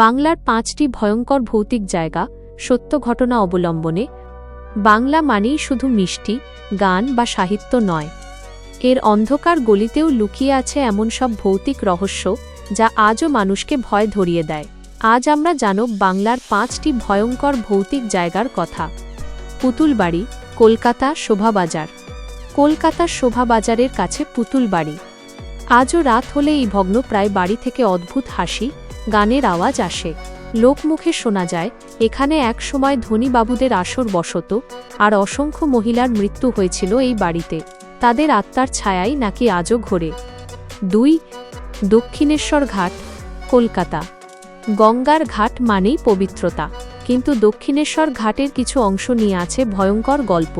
বাংলার পাঁচটি ভয়ঙ্কর ভৌতিক জায়গা, সত্য ঘটনা অবলম্বনে, বাংলা মানেই শুধু মিষ্টি, গান বা সাহিত্য নয়। এর অন্ধকার গলিতেও লুকিয়ে আছে এমন সব ভৌতিক রহস্য, যা আজও মানুষকে ভয় ধরিয়ে দেয়। আজ আমরা জানব বাংলার পাঁচটি ভয়ঙ্কর ভৌতিক জায়গার কথা। পুতুলবাড়ি, কলকাতা শোভাবাজার কলকাতার শোভাবাজারের কাছে পুতুলবাড়ি। আজও রাত হলে এই ভগ্ন প্রায় বাড়ি থেকে অদ্ভুত হাসি গানের আওয়াজ আসে। লোকমুখে শোনা যায়, এখানে এক সময় ধনীবাবুদের আসর বসত, আর অসংখ্য মহিলার মৃত্যু হয়েছিল এই বাড়িতে। তাদের আত্মার ছায়াই নাকি আজও ঘোরে। দুই, দক্ষিণেশ্বর ঘাট, কলকাতা। গঙ্গার ঘাট মানেই পবিত্রতা, কিন্তু দক্ষিণেশ্বর ঘাটের কিছু অংশ নিয়ে আছে ভয়ঙ্কর গল্প।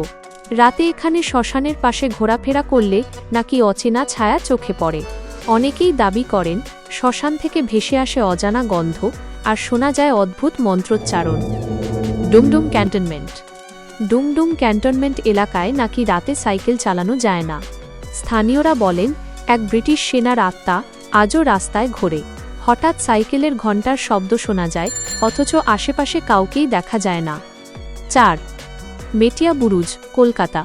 রাতে এখানে শ্মশানের পাশে ঘোরাফেরা করলে নাকি অচেনা ছায়া চোখে পড়ে। অনেকেই দাবি করেন শ্মশান থেকে ভেসে আসে অজানা গন্ধ আর শোনা যায় অদ্ভুত মন্ত্রোচ্চারণ। ডুমডুম ক্যান্টনমেন্ট। ডুমডুম ক্যান্টনমেন্ট এলাকায় নাকি রাতে সাইকেল চালানো যায় না। স্থানীয়রা বলেন, এক ব্রিটিশ সেনার আত্মা আজও রাস্তায় ঘোরে। হঠাৎ সাইকেলের ঘণ্টার শব্দ শোনা যায়, অথচ আশেপাশে কাউকেই দেখা যায় না। চার, মেটিয়া বুরুজ, কলকাতা।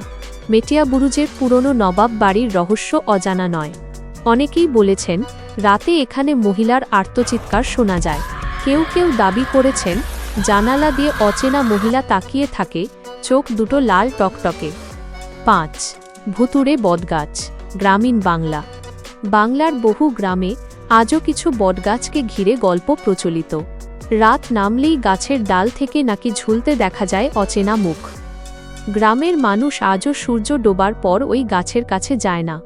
মেটিয়া বুরুজের পুরনো নবাব বাড়ির রহস্য অজানা নয়। অনেকেই বলেছেন রাতে এখানে মহিলার আর্তচিৎকার শোনা যায়। কেউ কেউ দাবি করেছেন, জানালা দিয়ে অচেনা মহিলা তাকিয়ে থাকে, চোখ দুটো লাল টকটকে। পাঁচ, ভুতুড়ে বটগাছ, গ্রামীণ বাংলা। বাংলার বহু গ্রামে আজও কিছু বটগাছকে ঘিরে গল্প প্রচলিত। রাত নামলেই গাছের ডাল থেকে নাকি ঝুলতে দেখা যায় অচেনা মুখ। গ্রামের মানুষ আজও সূর্য ডোবার পর ওই গাছের কাছে যায় না।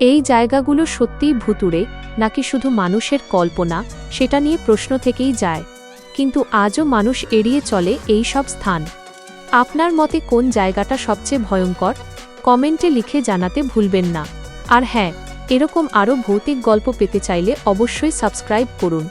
এই জায়গাগুলো সত্যিই ভুতুড়ে, নাকি শুধু মানুষের কল্পনা? সেটা নিয়ে প্রশ্ন থেকেই যায়। কিন্তু আজও মানুষ এড়িয়ে চলে এই সব স্থান। আপনার মতে কোন জায়গাটা সবচেয়ে ভয়ঙ্কর? কমেন্টে লিখে জানাতে ভুলবেন না। আর হ্যাঁ এরকম আরও ভৌতিক গল্প পেতে চাইলে অবশ্যই সাবস্ক্রাইব করুন।